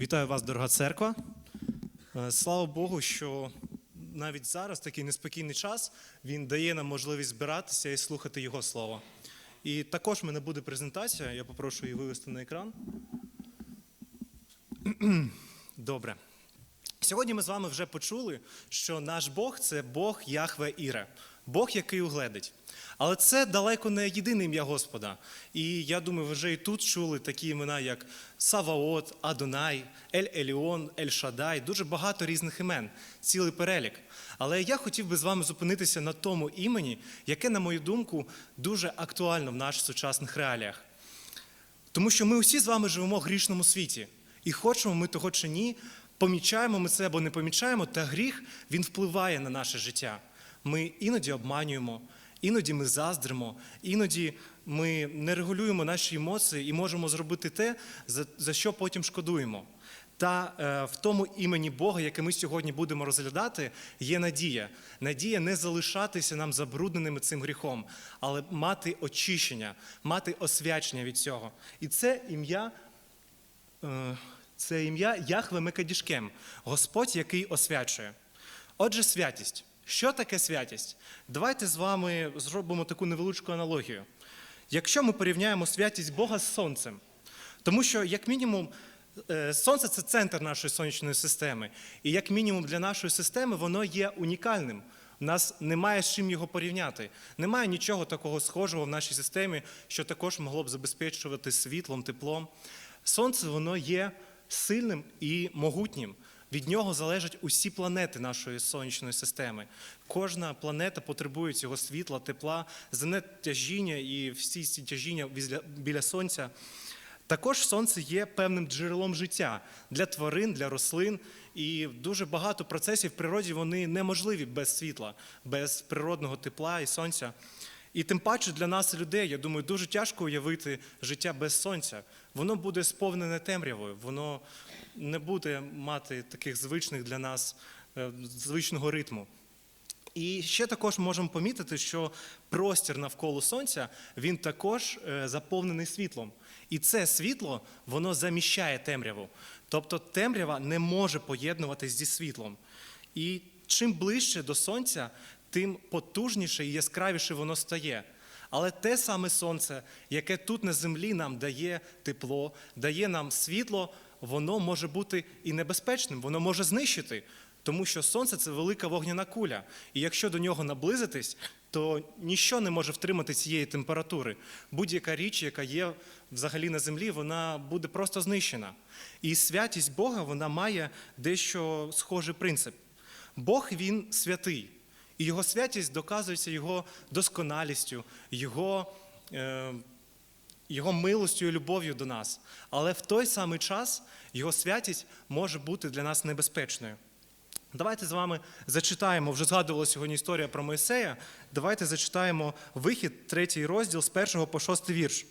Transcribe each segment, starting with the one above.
Вітаю вас, дорога церква. Е, Слава Богу, що навіть зараз, такий неспокійний час, він дає нам можливість збиратися і слухати Його слово. І також в мене буде презентація, я попрошу її вивести на екран. Добре. Сьогодні ми з вами вже почули, що наш Бог це Бог Яхве Іре, Бог, який угледить. Але це далеко не єдине ім'я Господа. І я думаю, ви вже і тут чули такі імена, як Саваот, Адонай, Ель Еліон, Ель Шадай, дуже багато різних імен, цілий перелік. Але я хотів би з вами зупинитися на тому імені, яке, на мою думку, дуже актуально в наших сучасних реаліях. Тому що ми усі з вами живемо в грішному світі. І хочемо ми того чи ні, помічаємо ми це або не помічаємо, та гріх він впливає на наше життя. Ми іноді обманюємо, іноді ми заздримо, іноді ми не регулюємо наші емоції і можемо зробити те, за, що потім шкодуємо. Та е, в тому імені Бога, яке ми сьогодні будемо розглядати, є надія. Надія не залишатися нам забрудненими цим гріхом, але мати очищення, мати освячення від цього. І це ім'я. Е, це ім'я Яхве Мекадішкем, Господь, який освячує. Отже, святість. Що таке святість? Давайте з вами зробимо таку невеличку аналогію. Якщо ми порівняємо святість Бога з Сонцем, тому що, як мінімум, е, Сонце це центр нашої сонячної системи, і як мінімум для нашої системи воно є унікальним. У нас немає з чим його порівняти. Немає нічого такого схожого в нашій системі, що також могло б забезпечувати світлом, теплом. Сонце воно є сильним і могутнім. Від нього залежать усі планети нашої сонячної системи. Кожна планета потребує цього світла, тепла, земне тяжіння і всі ці тяжіння біля сонця. Також сонце є певним джерелом життя для тварин, для рослин, і дуже багато процесів в природі вони неможливі без світла, без природного тепла і сонця. І тим паче для нас, людей, я думаю, дуже тяжко уявити життя без сонця. Воно буде сповнене темрявою, воно не буде мати таких звичних для нас е, звичного ритму. І ще також можемо помітити, що простір навколо сонця він також е, заповнений світлом. І це світло воно заміщає темряву. Тобто темрява не може поєднуватись зі світлом. І чим ближче до сонця, тим потужніше і яскравіше воно стає. Але те саме сонце, яке тут на землі нам дає тепло, дає нам світло, воно може бути і небезпечним, воно може знищити. Тому що сонце це велика вогняна куля. І якщо до нього наблизитись, то ніщо не може втримати цієї температури. Будь-яка річ, яка є взагалі на землі, вона буде просто знищена. І святість Бога вона має дещо схожий принцип. Бог він святий, і його святість доказується його досконалістю, його. Е, його милостю і любов'ю до нас, але в той самий час його святість може бути для нас небезпечною. Давайте з вами зачитаємо, вже згадувала сьогодні історія про Моїсея. Давайте зачитаємо вихід, третій розділ з першого по шостий вірш.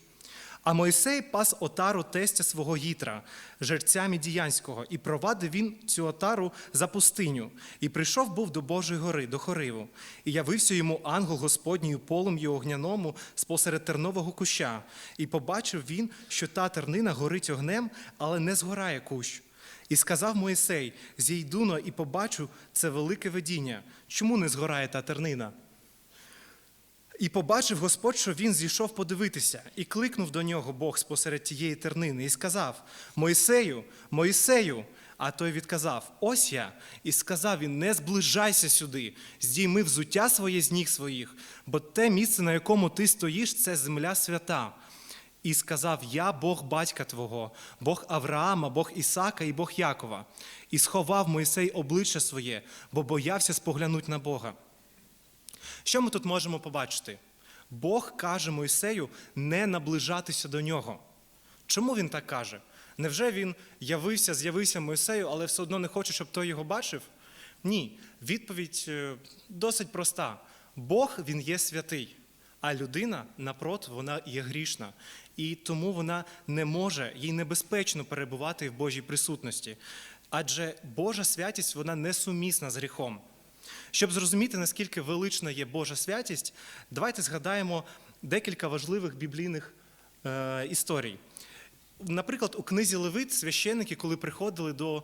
А Мойсей пас отару тестя свого гітра, жерця Мідіянського, і провадив він цю отару за пустиню, і прийшов був до Божої гори, до Хориву, і явився йому ангел Господній у полум'ї огняному спосеред тернового куща, і побачив він, що та тернина горить огнем, але не згорає кущ. І сказав Моїсей: зійдуно і побачу це велике видіння. Чому не згорає та тернина? І побачив Господь, що він зійшов подивитися, і кликнув до нього Бог спосеред тієї тернини, і сказав: Моїсею, Моїсею. А той відказав: Ось я. І сказав він: Не зближайся сюди, здійми взуття своє з ніг своїх, бо те місце, на якому ти стоїш, це земля свята. І сказав: Я Бог батька твого, Бог Авраама, Бог Ісака і Бог Якова. І сховав Мойсей обличчя своє, бо боявся споглянуть на Бога. Що ми тут можемо побачити? Бог каже Мойсею не наближатися до нього. Чому він так каже? Невже він явився, з'явився Мойсею, але все одно не хоче, щоб той його бачив? Ні. Відповідь е, досить проста. Бог він є святий, а людина, напроти, вона є грішна. І тому вона не може, їй небезпечно перебувати в Божій присутності. Адже Божа святість вона несумісна з гріхом. Щоб зрозуміти, наскільки велична є Божа святість, давайте згадаємо декілька важливих біблійних е, історій. Наприклад, у книзі Левит священники, коли приходили до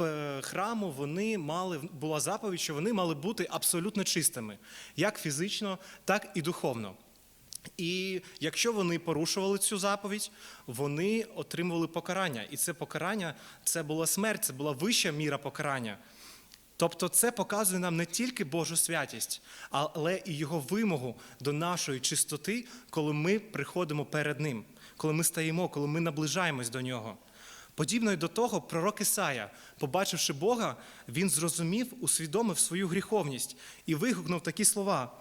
е, храму, вони мали була заповідь, що вони мали бути абсолютно чистими, як фізично, так і духовно. І якщо вони порушували цю заповідь, вони отримували покарання. І це покарання це була смерть, це була вища міра покарання. Тобто це показує нам не тільки Божу святість, але і його вимогу до нашої чистоти, коли ми приходимо перед Ним, коли ми стаємо, коли ми наближаємось до нього. Подібно й до того, пророк Ісая, побачивши Бога, він зрозумів, усвідомив свою гріховність і вигукнув такі слова: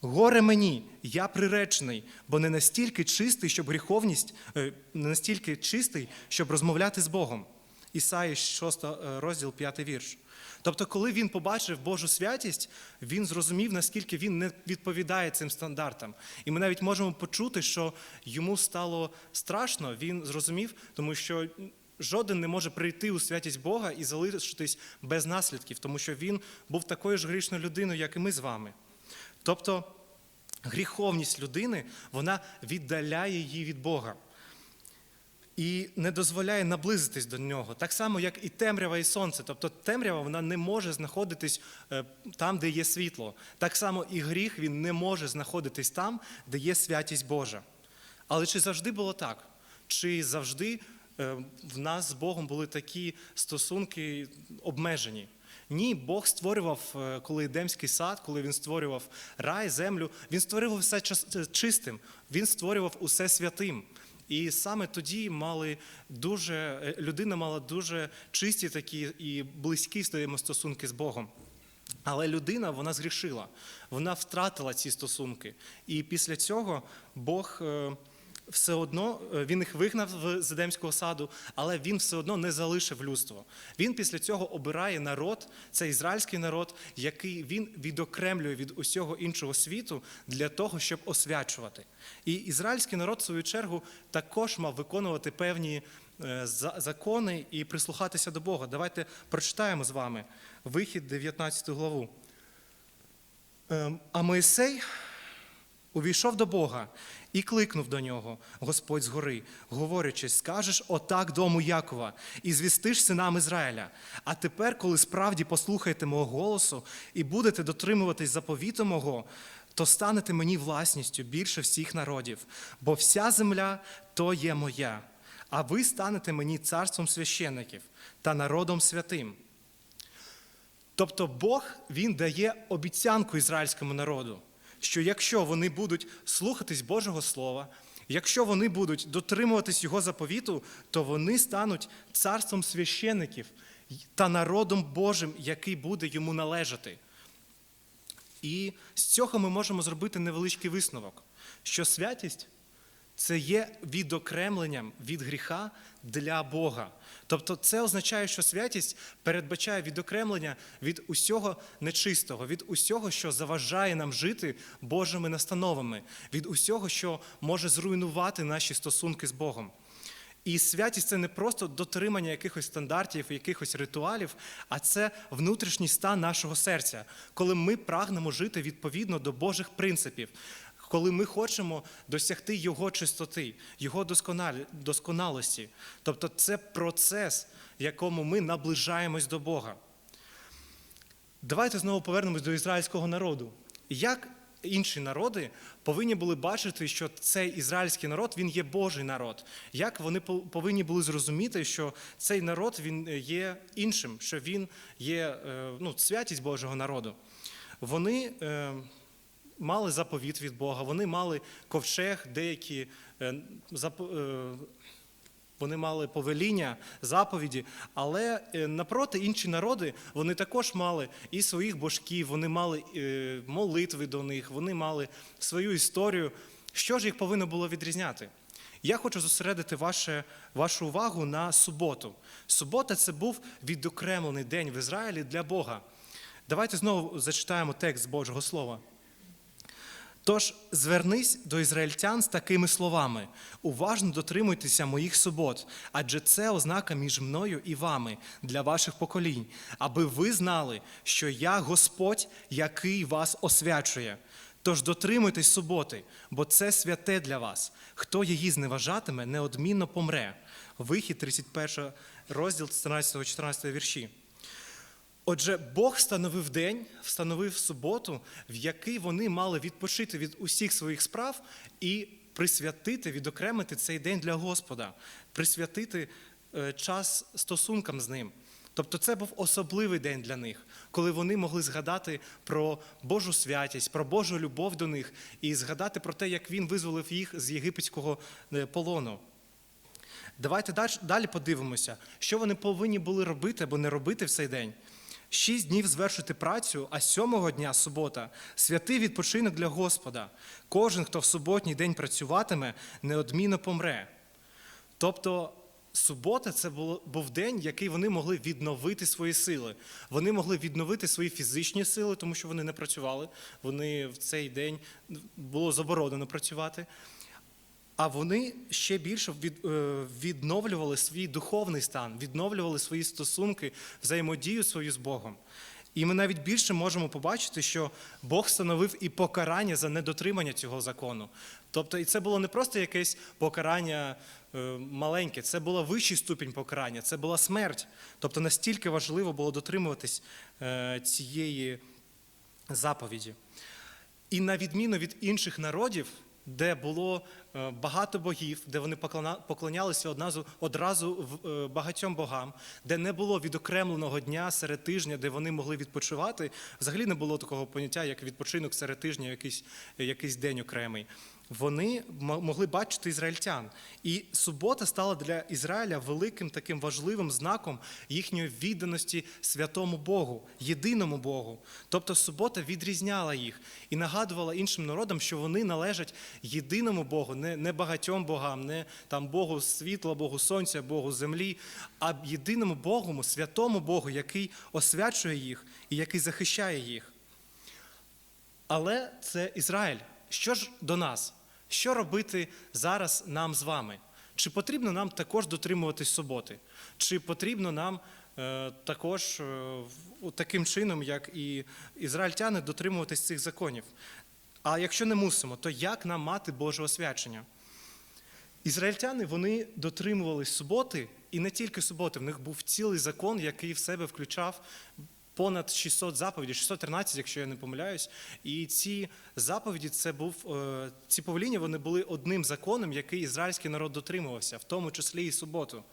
Горе мені, я приречений, бо не настільки чистий, щоб гріховність, е, не настільки чистий, щоб розмовляти з Богом. Ісаї 6 розділ 5 вірш. Тобто, коли він побачив Божу святість, він зрозумів, наскільки він не відповідає цим стандартам. І ми навіть можемо почути, що йому стало страшно, він зрозумів, тому що жоден не може прийти у святість Бога і залишитись без наслідків, тому що він був такою ж грішною людиною, як і ми з вами. Тобто гріховність людини вона віддаляє її від Бога і не дозволяє наблизитись до нього, так само, як і темрява і сонце. Тобто темрява вона не може знаходитись е, там, де є світло. Так само і гріх він не може знаходитись там, де є святість Божа. Але чи завжди було так? Чи завжди е, в нас з Богом були такі стосунки обмежені? Ні, Бог створював, е, коли Едемський сад, коли він створював рай, землю, він створював все чистим, він створював усе святим. І саме тоді мали дуже е, людина мала дуже чисті такі і близькі стосунки з Богом. Але людина вона згрішила, вона втратила ці стосунки. І після цього Бог е, все одно е, він їх вигнав з Едемського саду, але він все одно не залишив людство. Він після цього обирає народ, це ізраїльський народ, який він відокремлює від усього іншого світу для того, щоб освячувати. І ізраїльський народ, в свою чергу, також мав виконувати певні е, закони і прислухатися до Бога. Давайте прочитаємо з вами вихід 19 главу. Ем, А Моїсей увійшов до Бога і кликнув до нього Господь згори, говорячи, скажеш отак дому Якова, і звістиш синам Ізраїля. А тепер, коли справді послухаєте мого голосу і будете дотримуватись заповіту мого, то станете мені власністю більше всіх народів, бо вся земля то є моя, а ви станете мені царством священників та народом святим. Тобто Бог він дає обіцянку ізраїльському народу, що якщо вони будуть слухатись Божого Слова, якщо вони будуть дотримуватись Його заповіту, то вони стануть царством священиків та народом Божим, який буде йому належати. І з цього ми можемо зробити невеличкий висновок, що святість це є відокремленням від гріха для Бога. Тобто це означає, що святість передбачає відокремлення від усього нечистого, від усього, що заважає нам жити Божими настановами, від усього, що може зруйнувати наші стосунки з Богом. І святість це не просто дотримання якихось стандартів, якихось ритуалів, а це внутрішній стан нашого серця, коли ми прагнемо жити відповідно до Божих принципів, коли ми хочемо досягти Його чистоти, Його досконалості. Тобто це процес, в якому ми наближаємось до Бога. Давайте знову повернемось до ізраїльського народу. Як інші народи повинні були бачити, що цей ізраїльський народ він є Божий народ. Як вони повинні були зрозуміти, що цей народ він є іншим, що він є е, ну, святість Божого народу. Вони е, мали заповіт від Бога, вони мали ковчег, деякі е, е, вони мали повеління, заповіді, але е, напроти інші народи вони також мали і своїх божків, вони мали молитви до них, вони мали свою історію. Що ж їх повинно було відрізняти? Я хочу зосередити ваше, вашу увагу на суботу. Субота це був відокремлений день в Ізраїлі для Бога. Давайте знову зачитаємо текст Божого Слова. Тож звернись до ізраїльтян з такими словами: уважно дотримуйтеся моїх субот, адже це ознака між мною і вами для ваших поколінь, аби ви знали, що я Господь, який вас освячує. Тож дотримуйтесь суботи, бо це святе для вас. Хто її зневажатиме, неодмінно помре. Вихід 31 розділ 13-14 вірші. Отже, Бог встановив день, встановив суботу, в який вони мали відпочити від усіх своїх справ і присвятити, відокремити цей день для Господа, присвятити е, час стосункам з ним. Тобто це був особливий день для них, коли вони могли згадати про Божу святість, про Божу любов до них і згадати про те, як він визволив їх з єгипетського е, полону. Давайте далі подивимося, що вони повинні були робити або не робити в цей день. Шість днів звершити працю, а сьомого дня субота святий відпочинок для Господа. Кожен, хто в суботній день працюватиме, неодмінно помре. Тобто субота це був день, який вони могли відновити свої сили. Вони могли відновити свої фізичні сили, тому що вони не працювали. Вони в цей день було заборонено працювати. А вони ще більше е, відновлювали свій духовний стан, відновлювали свої стосунки, взаємодію свою з Богом. І ми навіть більше можемо побачити, що Бог встановив і покарання за недотримання цього закону. Тобто, і це було не просто якесь покарання е, маленьке, це була вищий ступінь покарання, це була смерть. Тобто настільки важливо було дотримуватись е, цієї заповіді. І на відміну від інших народів, де було е, багато богів, де вони поклонялися одразу, одразу е, багатьом богам, де не було відокремленого дня серед тижня, де вони могли відпочивати, взагалі не було такого поняття, як відпочинок серед тижня, якийсь, якийсь день окремий. Вони могли бачити ізраїльтян. І субота стала для Ізраїля великим таким важливим знаком їхньої відданості святому Богу, єдиному Богу. Тобто субота відрізняла їх і нагадувала іншим народам, що вони належать єдиному Богу, не, не багатьом богам, не там Богу світла, Богу сонця, Богу землі, а єдиному Богу, святому Богу, який освячує їх і який захищає їх. Але це Ізраїль. Що ж до нас? Що робити зараз нам з вами? Чи потрібно нам також дотримуватись суботи? Чи потрібно нам е, також е, таким чином, як і ізраїльтяни, дотримуватись цих законів? А якщо не мусимо, то як нам мати Боже освячення? Ізраїльтяни вони дотримувались суботи, і не тільки суботи, в них був цілий закон, який в себе включав понад 600 заповідей, 613, якщо я не помиляюсь. І ці заповіді, це був е, ці повеління, вони були одним законом, який ізраїльський народ дотримувався, в тому числі і суботу.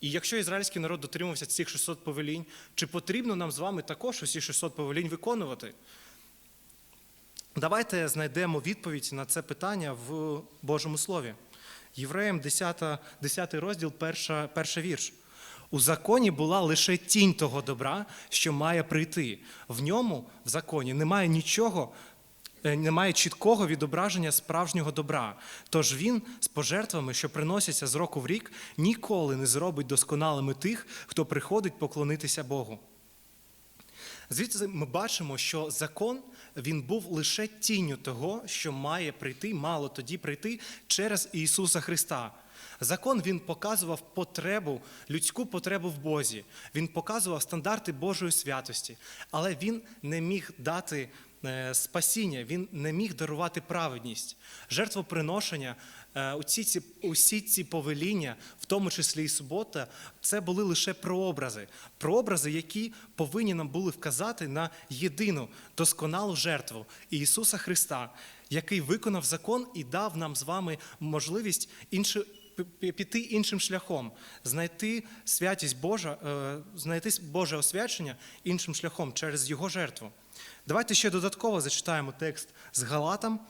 І якщо ізраїльський народ дотримувався цих 600 повелінь, чи потрібно нам з вами також усі 600 повелінь виконувати? Давайте знайдемо відповідь на це питання в Божому Слові. Євреям 10, 10 розділ, перша, перший вірш. У законі була лише тінь того добра, що має прийти. В ньому, в законі, немає нічого, е, немає чіткого відображення справжнього добра. Тож він з пожертвами, що приносяться з року в рік, ніколи не зробить досконалими тих, хто приходить поклонитися Богу. Звідси ми бачимо, що закон він був лише тінню того, що має прийти, мало тоді прийти через Ісуса Христа. Закон він показував потребу, людську потребу в Бозі. Він показував стандарти Божої святості, але він не міг дати е, спасіння, він не міг дарувати праведність. Жертвоприношення, е, усі ці, усі ці повеління, в тому числі і субота, це були лише прообрази. Прообрази, які повинні нам були вказати на єдину досконалу жертву Ісуса Христа, який виконав закон і дав нам з вами можливість інше, пі- піти іншим шляхом, знайти святість Божа, е, знайти Боже освячення іншим шляхом через Його жертву. Давайте ще додатково зачитаємо текст з Галатам.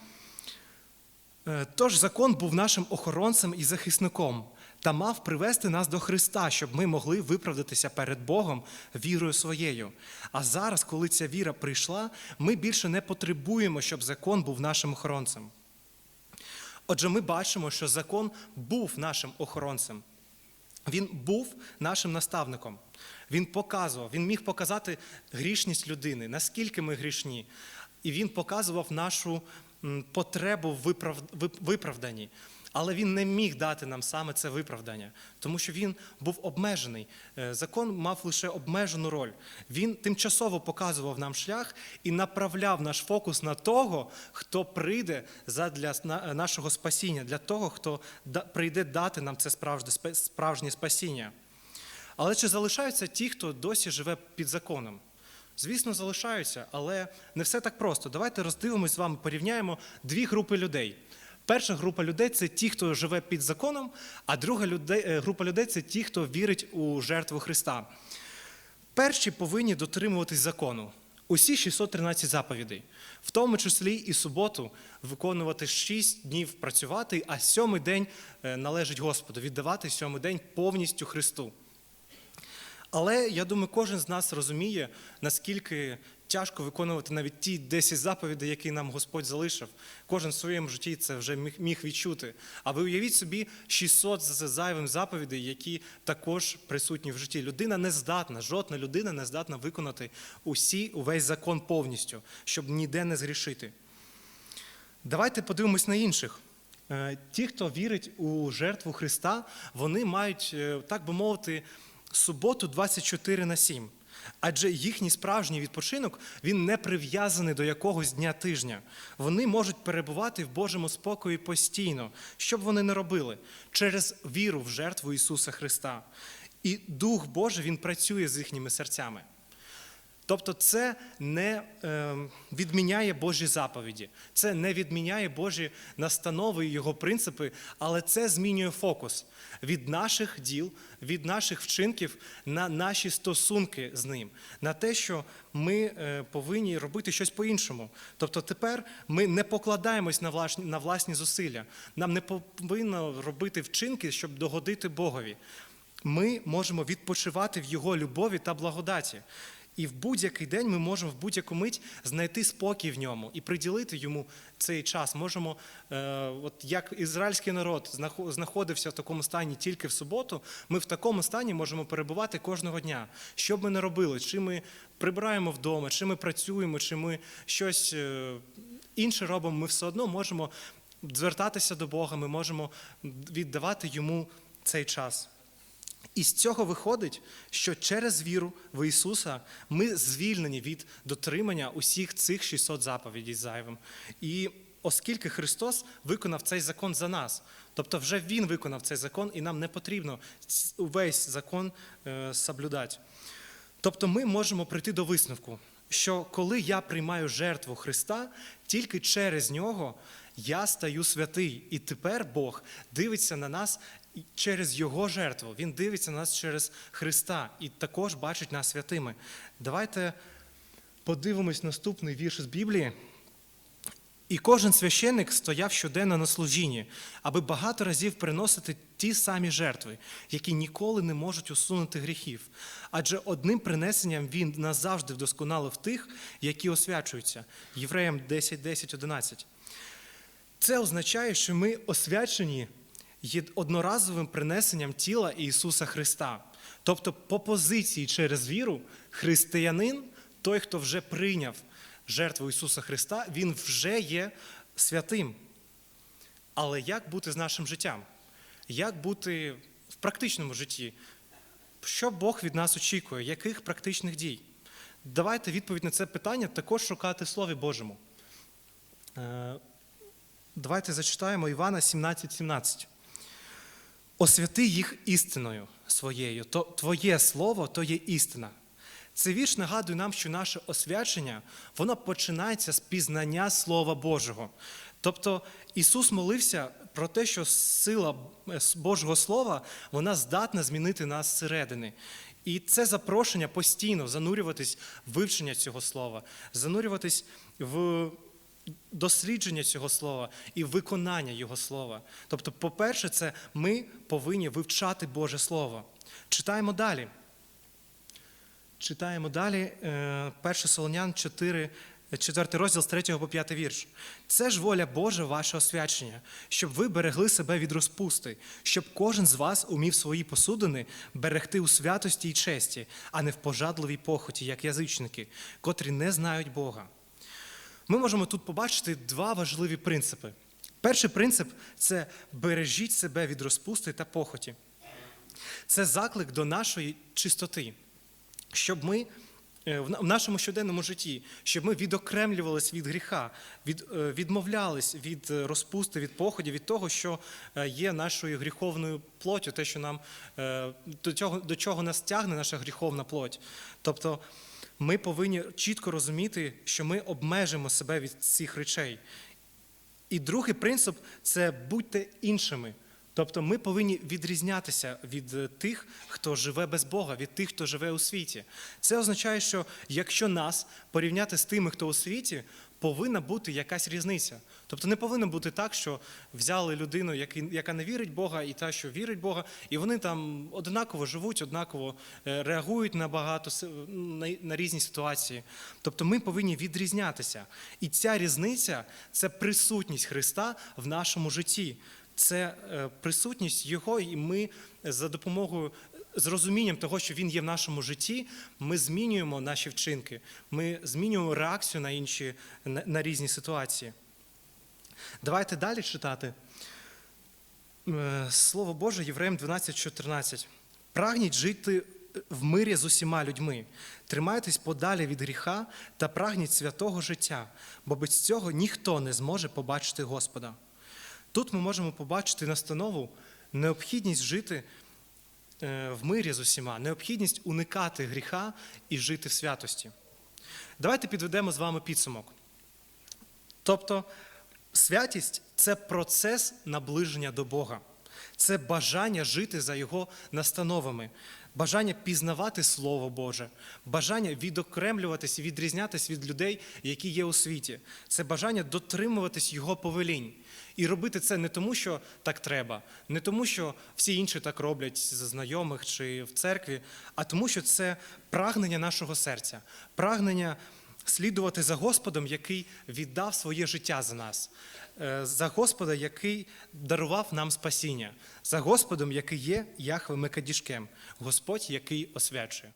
Е, Тож закон був нашим охоронцем і захисником та мав привести нас до Христа, щоб ми могли виправдатися перед Богом вірою своєю. А зараз, коли ця віра прийшла, ми більше не потребуємо, щоб закон був нашим охоронцем. Отже, ми бачимо, що закон був нашим охоронцем. Він був нашим наставником. Він показував, він міг показати грішність людини, наскільки ми грішні. І він показував нашу потребу в виправ- виправданні. Але він не міг дати нам саме це виправдання, тому що він був обмежений. Е, Закон мав лише обмежену роль. Він тимчасово показував нам шлях і направляв наш фокус на того, хто прийде задля сна- нашого спасіння, для того, хто прийде дати нам це справжнє справжнє спасіння. Але чи залишаються ті, хто досі живе під законом? Звісно, залишаються, але не все так просто. Давайте роздивимось з вами, порівняємо дві групи людей. Перша група людей це ті, хто живе під законом, а друга е, група людей це ті, хто вірить у жертву Христа. Перші повинні дотримуватись закону. Усі 613 заповідей, в тому числі і суботу, виконувати 6 днів працювати, а сьомий день е, належить Господу, віддавати сьомий день повністю Христу. Але я думаю, кожен з нас розуміє, наскільки тяжко виконувати навіть ті 10 заповідей, які нам Господь залишив. Кожен в своєму житті це вже міг- відчути. А ви уявіть собі 600 з зайвим заповідей, які також присутні в житті. Людина не здатна, жодна людина не здатна виконати усі, увесь закон повністю, щоб ніде не згрішити. Давайте подивимось на інших. Е, Ті, хто вірить у жертву Христа, вони мають, е, так би мовити, суботу 24 на 7. Адже їхній справжній відпочинок він не прив'язаний до якогось дня тижня. Вони можуть перебувати в Божому спокої постійно, що б вони не робили, через віру в жертву Ісуса Христа. І Дух Божий Він працює з їхніми серцями. Тобто це не е, відміняє Божі заповіді, це не відміняє Божі настанови і його принципи, але це змінює фокус від наших діл, від наших вчинків на наші стосунки з ним, на те, що ми е, повинні робити щось по-іншому. Тобто тепер ми не покладаємось на власні, на власні зусилля. Нам не повинно робити вчинки, щоб догодити Богові. Ми можемо відпочивати в Його любові та благодаті. І в будь-який день ми можемо в будь-яку мить знайти спокій в ньому і приділити йому цей час. Можемо, е, от як ізраїльський народ знахо- знаходився в такому стані тільки в суботу, ми в такому стані можемо перебувати кожного дня. Що б ми не робили, чи ми прибираємо вдома, чи ми працюємо, чи ми щось е, інше робимо, ми все одно можемо звертатися до Бога, ми можемо віддавати йому цей час. І з цього виходить, що через віру в Ісуса ми звільнені від дотримання усіх цих 600 заповідей зайвим. І оскільки Христос виконав цей закон за нас, тобто вже Він виконав цей закон, і нам не потрібно увесь закон е, соблюдати. Тобто ми можемо прийти до висновку, що коли я приймаю жертву Христа, тільки через нього я стаю святий. І тепер Бог дивиться на нас через Його жертву. Він дивиться на нас через Христа і також бачить нас святими. Давайте подивимось наступний вірш з Біблії. І кожен священник стояв щоденно на служінні, аби багато разів приносити ті самі жертви, які ніколи не можуть усунути гріхів. Адже одним принесенням він назавжди вдосконалив тих, які освячуються. Євреям 10, 10, 11. Це означає, що ми освячені є одноразовим принесенням тіла Ісуса Христа. Тобто, по позиції через віру, християнин, той, хто вже прийняв жертву Ісуса Христа, він вже є святим. Але як бути з нашим життям? Як бути в практичному житті? Що Бог від нас очікує? Яких практичних дій? Давайте відповідь на це питання також шукати в Слові Божому. Е, Давайте зачитаємо Івана 17, 17. Освяти їх істиною своєю. То Твоє слово то є істина. Цей вірш нагадує нам, що наше освячення воно починається з пізнання Слова Божого. Тобто Ісус молився про те, що сила Божого Слова вона здатна змінити нас зсередини. І це запрошення постійно занурюватись в вивчення цього слова, занурюватись в дослідження цього слова і виконання його слова. Тобто, по-перше, це ми повинні вивчати Боже Слово. Читаємо далі. Читаємо далі 1 Солонян 4, 4 розділ з 3 по 5 вірш. Це ж воля Божа, ваше освячення, щоб ви берегли себе від розпусти, щоб кожен з вас умів свої посудини берегти у святості і честі, а не в пожадливій похоті, як язичники, котрі не знають Бога. Ми можемо тут побачити два важливі принципи. Перший принцип це бережіть себе від розпусти та похоті. Це заклик до нашої чистоти, щоб ми е, в нашому щоденному житті, щоб ми відокремлювались від гріха, від, е, відмовлялись від е, розпусти, від походів, від того, що є нашою гріховною плоттю, те, що нам до цього до чого нас тягне наша гріховна плоть. Тобто ми повинні чітко розуміти, що ми обмежимо себе від цих речей. І другий принцип це будьте іншими. Тобто ми повинні відрізнятися від е, тих, хто живе без Бога, від тих, хто живе у світі. Це означає, що якщо нас порівняти з тими, хто у світі, повинна бути якась різниця. Тобто не повинно бути так, що взяли людину, яка не вірить Бога, і та, що вірить Бога, і вони там однаково живуть, однаково е, реагують на багато на, на різні ситуації. Тобто ми повинні відрізнятися. І ця різниця це присутність Христа в нашому житті. Це е, присутність Його, і ми за допомогою з розумінням того, що Він є в нашому житті, ми змінюємо наші вчинки, ми змінюємо реакцію на інші на, на різні ситуації. Давайте далі читати. Е, Слово Боже, Євреям 12.14. Прагніть жити в мирі з усіма людьми, тримайтесь подалі від гріха та прагніть святого життя, бо без цього ніхто не зможе побачити Господа. Тут ми можемо побачити настанову необхідність жити в мирі з усіма, необхідність уникати гріха і жити в святості. Давайте підведемо з вами підсумок. Тобто, святість це процес наближення до Бога, це бажання жити за Його настановами, бажання пізнавати Слово Боже, бажання відокремлюватись і відрізнятись від людей, які є у світі. Це бажання дотримуватись Його повелінь. І робити це не тому, що так треба, не тому, що всі інші так роблять з знайомих чи в церкві, а тому, що це прагнення нашого серця, прагнення слідувати за Господом, який віддав своє життя за нас, е, за Господа, який дарував нам спасіння, за Господом, який є Яхве Мекадішкем, Господь, який освячує.